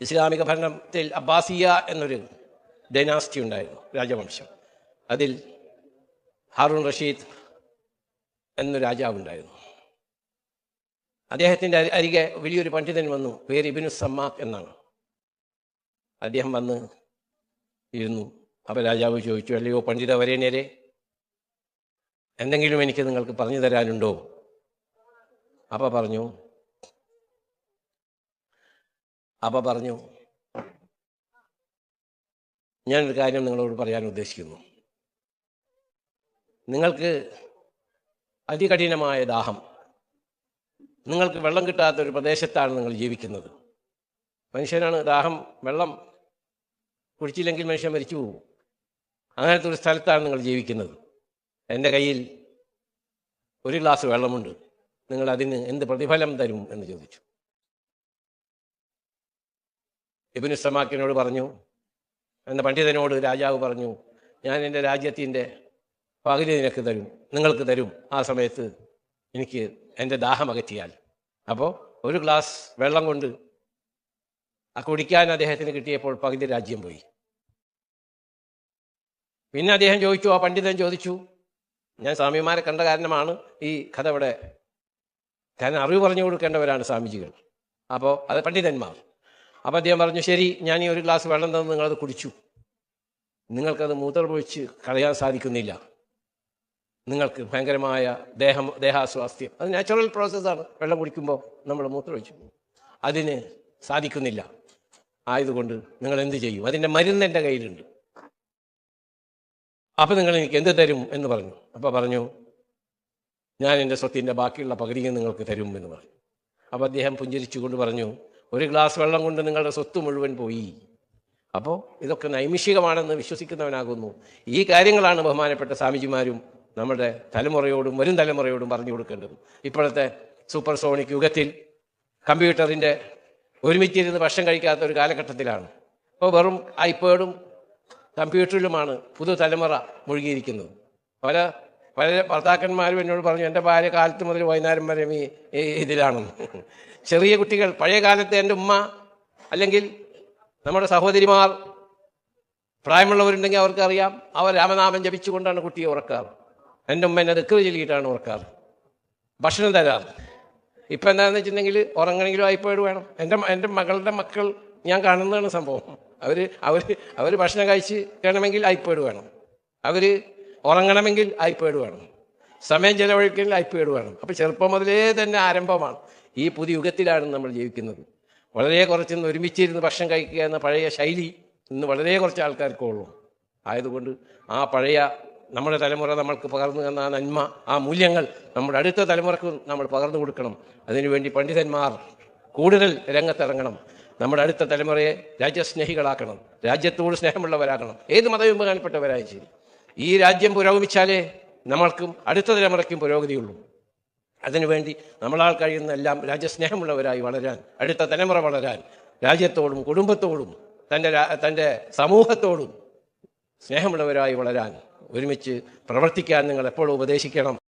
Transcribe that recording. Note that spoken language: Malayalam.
ഇസ്ലാമിക ഭരണത്തിൽ അബ്ബാസിയ എന്നൊരു ഡൈനാസ്റ്റി ഉണ്ടായിരുന്നു രാജവംശം. അതിൽ ഹാറൂൺ റഷീദ് എന്ന രാജാവുണ്ടായിരുന്നു അദ്ദേഹത്തിന്റെ അരി- അരികെ വലിയൊരു പണ്ഡിതൻ വന്നു പേര് ഇബിനു സമ്മാഖ് എന്നാണ്. അദ്ദേഹം വന്ന് ഇരുന്നു. അപ്പോൾ രാജാവ് ചോദിച്ചു അല്ലയോ പണ്ഡിത വരേണ്യരെ എന്തെങ്കിലും എനിക്ക് നിങ്ങൾക്ക് പറഞ്ഞു തരാനുണ്ടോ? അപ്പോൾ പറഞ്ഞു അപ്പ പറഞ്ഞു ഞാനൊരു കാര്യം നിങ്ങളോട് പറയാൻ ഉദ്ദേശിക്കുന്നു. നിങ്ങൾക്ക് അതികഠിനമായ ദാഹം നിങ്ങൾക്ക് വെള്ളം കിട്ടാത്ത ഒരു പ്രദേശത്താണ് നിങ്ങൾ ജീവിക്കുന്നത്. മനുഷ്യനാണ് ദാഹം വെള്ളം കുടിച്ചില്ലെങ്കിൽ മനുഷ്യൻ മരിച്ചു പോകും. അങ്ങനത്തെ ഒരു സ്ഥലത്താണ് നിങ്ങൾ ജീവിക്കുന്നത്. എന്റെ കയ്യിൽ ഒരു ഗ്ലാസ് വെള്ളമുണ്ട്. നിങ്ങൾ അതിന് എന്ത് പ്രതിഫലം തരും എന്ന് ചോദിച്ചു. ഇബിന് സമാക്കിനോട് പറഞ്ഞു എന്ന പണ്ഡിതനോട് രാജാവ് പറഞ്ഞു ഞാൻ എന്റെ രാജ്യത്തിന്റെ പകുതി നിനക്ക് തരും നിങ്ങൾക്ക് തരും ആ സമയത്ത് എനിക്ക് എന്റെ ദാഹം അകറ്റിയാൽ. അപ്പോൾ ഒരു ഗ്ലാസ് വെള്ളം കൊണ്ട് കുടിക്കാൻ അദ്ദേഹത്തിന് കിട്ടിയപ്പോൾ പകുതി രാജ്യം പോയി. പിന്നെ അദ്ദേഹം ചോദിച്ചു ആ പണ്ഡിതൻ ചോദിച്ചു ഞാൻ സ്വാമിമാരെ കണ്ട കാരണമാണ് ഈ കഥ ഇവിടെ ഞാൻ അറിവ് പറഞ്ഞു കൊടുക്കേണ്ടവരാണ് സ്വാമിജികൾ. അപ്പോൾ അത് പണ്ഡിതന്മാർ. അപ്പോൾ അദ്ദേഹം പറഞ്ഞു ശരി ഞാൻ ഈ ഒരു ഗ്ലാസ് വെള്ളം തന്ന് നിങ്ങളത് കുടിച്ചു. നിങ്ങൾക്കത് മൂത്രമൊഴിച്ച് കളയാൻ സാധിക്കുന്നില്ല. നിങ്ങൾക്ക് ഭയങ്കരമായ ദേഹം ദേഹാസ്വാസ്ഥ്യം. അത് നാച്ചുറൽ പ്രോസസ്സാണ് വെള്ളം കുടിക്കുമ്പോൾ നമ്മൾ മൂത്രമൊഴിച്ചു. അതിന് സാധിക്കുന്നില്ല. ആയതുകൊണ്ട് നിങ്ങൾ എന്ത് ചെയ്യും? അതിന്റെ മരുന്ന് എന്റെ കയ്യിലുണ്ട്. അപ്പം നിങ്ങൾ എനിക്ക് എന്ത് തരും എന്ന് പറഞ്ഞു. അപ്പോൾ പറഞ്ഞു ഞാൻ എന്റെ സ്വത്തിന്റെ ബാക്കിയുള്ള പകുതിയും നിങ്ങൾക്ക് തരും എന്ന് പറഞ്ഞു. അപ്പോൾ അദ്ദേഹം പുഞ്ചിരിച്ചുകൊണ്ട് പറഞ്ഞു ഒരു ഗ്ലാസ് വെള്ളം കൊണ്ട് നിങ്ങളുടെ സ്വത്ത് മുഴുവൻ പോയി. അപ്പോൾ ഇതൊക്കെ നൈമിഷികമാണെന്ന് വിശ്വസിക്കുന്നവനാകുന്നു. ഈ കാര്യങ്ങളാണ് ബഹുമാനപ്പെട്ട സ്വാമിജിമാരും നമ്മുടെ തലമുറയോടും വരും തലമുറയോടും പറഞ്ഞു കൊടുക്കേണ്ടത്. ഇപ്പോഴത്തെ സൂപ്പർ സോണിക് യുഗത്തിൽ കമ്പ്യൂട്ടറിന്റെ ഒരുമിച്ചിരുന്ന് ഭക്ഷണം കഴിക്കാത്ത ഒരു കാലഘട്ടത്തിലാണ്. അപ്പോൾ വെറും ഐപാഡും കമ്പ്യൂട്ടറിലുമാണ് പുതു തലമുറ മുഴുകിയിരിക്കുന്നത്. പല പല ഭർത്താക്കന്മാരും എന്നോട് പറഞ്ഞു എന്റെ ഭാര്യ കാലത്ത് മുതൽ വൈകുന്നേരം വരെ ഈ ഇതിലാണെന്ന് ചെറിയ കുട്ടികൾ പഴയ കാലത്ത് എന്റെ ഉമ്മ അല്ലെങ്കിൽ നമ്മുടെ സഹോദരിമാർ പ്രായമുള്ളവരുണ്ടെങ്കിൽ അവർക്കറിയാം അവർ രാമനാമം ജപിച്ചുകൊണ്ടാണ് കുട്ടിയെ ഉറക്കാറ്. എന്റെ ഉമ്മ എന്നെ ദിക്കറ് ചൊല്ലിയിട്ടാണ് ഉറക്കാറ്. ഭക്ഷണം തരാറ്. ഇപ്പം എന്താണെന്ന് വെച്ചിട്ടുണ്ടെങ്കിൽ ഉറങ്ങണമെങ്കിലും ഐപ്പാഡ് വേണം. എന്റെ എന്റെ മകളുടെ മക്കൾ ഞാൻ കാണുന്നതാണ് സംഭവം. അവർ അവർ അവർ ഭക്ഷണം കഴിച്ച് വേണമെങ്കിൽ ഐപ്പാഡ് വേണം. അവർ ഉറങ്ങണമെങ്കിൽ ഐപാഡ് വേണം. സമയം ചെലവഴിക്കണമെങ്കിൽ ഐപാഡ് വേണം. അപ്പോൾ ചെറുപ്പം മുതലേ തന്നെ ആരംഭമാണ് ഈ പുതിയ യുഗത്തിലാണ് നമ്മൾ ജീവിക്കുന്നത്. വളരെ കുറച്ചൊന്ന് ഒരുമിച്ചിരുന്ന് ഭക്ഷണം കഴിക്കുക എന്ന പഴയ ശൈലി ഇന്ന് വളരെ കുറച്ച് ആൾക്കാർക്ക് ഉള്ളൂ. ആയതുകൊണ്ട് ആ പഴയ നമ്മുടെ തലമുറ നമ്മൾക്ക് പകർന്നു തന്ന ആ നന്മ ആ മൂല്യങ്ങൾ നമ്മുടെ അടുത്ത തലമുറയ്ക്ക് നമ്മൾ പകർന്നു കൊടുക്കണം. അതിനുവേണ്ടി പണ്ഡിതന്മാർ കൂടുതൽ രംഗത്തിറങ്ങണം. നമ്മുടെ അടുത്ത തലമുറയെ രാജ്യസ്നേഹികളാക്കണം. രാജ്യത്തോട് സ്നേഹമുള്ളവരാക്കണം ഏത് മതവിഭാഗപ്പെട്ടവരായും ശരി. ഈ രാജ്യം പുരോഗമിച്ചാലേ നമ്മൾക്കും അടുത്ത തലമുറയ്ക്കും പുരോഗതിയുള്ളൂ അതിനുവേണ്ടി നമ്മളാൽ കഴിയുന്ന എല്ലാം രാജ്യസ്നേഹമുള്ളവരായി വളരാൻ അടുത്ത തലമുറ വളരാൻ രാജ്യത്തോടും കുടുംബത്തോടും തന്റെ തന്റെ സമൂഹത്തോടും സ്നേഹമുള്ളവരായി വളരാൻ ഒരുമിച്ച് പ്രവർത്തിക്കാൻ നിങ്ങൾ എപ്പോഴും ഉപദേശിക്കണം.